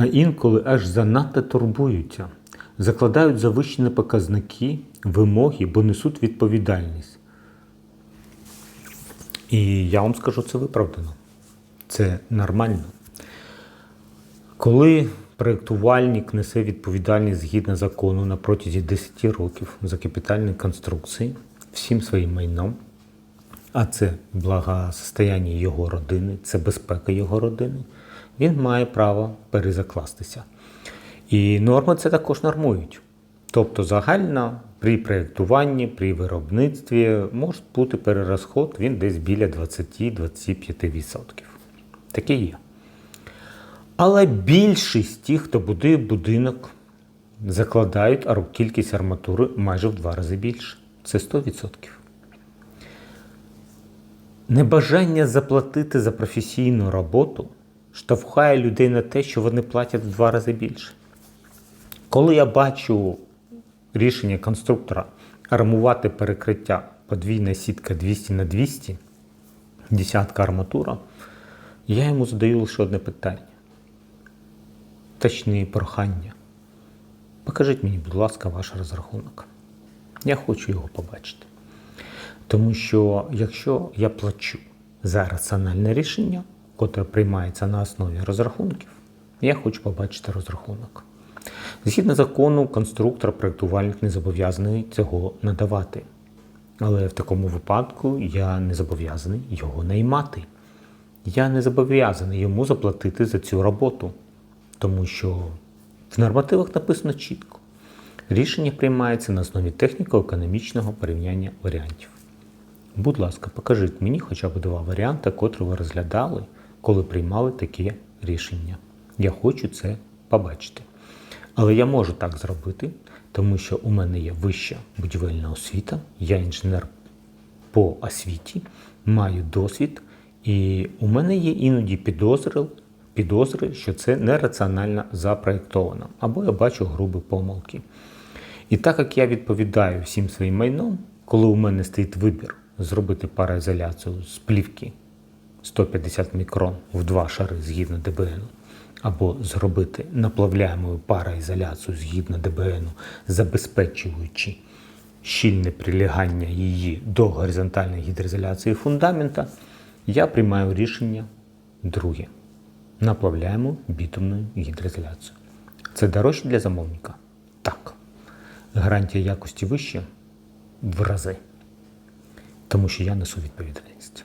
а інколи аж занадто турбуються, закладають завищені показники, вимоги, бо несуть відповідальність. І я вам скажу, це виправдано. Це нормально. Коли проєктувальник несе відповідальність згідно закону на протязі 10 років за капітальні конструкції всім своїм майном, а це благосостояння його родини, це безпека його родини, він має право перезакластися. І норми це також нормують. Тобто загально при проєктуванні, при виробництві може бути перерозход, він десь біля 20-25%. Таке є. Але більшість тих, хто будує будинок, закладають кількість арматури майже в два рази більше. Це 100%. Небажання заплатити за професійну роботу штовхає людей на те, що вони платять в два рази більше. Коли я бачу рішення конструктора армувати перекриття подвійна сітка 200 на 200, десятка арматура, я йому задаю лише одне питання. Точні прохання. Покажіть мені, будь ласка, ваш розрахунок. Я хочу його побачити. Тому що якщо я плачу за раціональне рішення, котре приймається на основі розрахунків, я хочу побачити розрахунок. Згідно закону, конструктор, проєктувальник не зобов'язаний цього надавати. Але в такому випадку я не зобов'язаний його наймати. Я не зобов'язаний йому заплатити за цю роботу, тому що в нормативах написано чітко. Рішення приймається на основі техніко-економічного порівняння варіантів. Будь ласка, покажіть мені хоча б два варіанти, котрі ви розглядали, коли приймали таке рішення. Я хочу це побачити. Але я можу так зробити, тому що у мене є вища будівельна освіта, я інженер по освіті, маю досвід, і у мене є іноді підозри, підозри, що це нераціонально запроєктовано, або я бачу грубі помилки. І так як я відповідаю всім своїм майном, коли у мене стоїть вибір зробити пароізоляцію з плівки 150 мікрон в два шари згідно ДБН, або зробити наплавляємою пароізоляцію згідно ДБН, забезпечуючи щільне прилягання її до горизонтальної гідроізоляції фундамента, я приймаю рішення друге. Наплавляємо бітумною гідроізоляцію. Це дорожче для замовника? Так. Гарантія якості вища в рази. Тому що я несу відповідальність.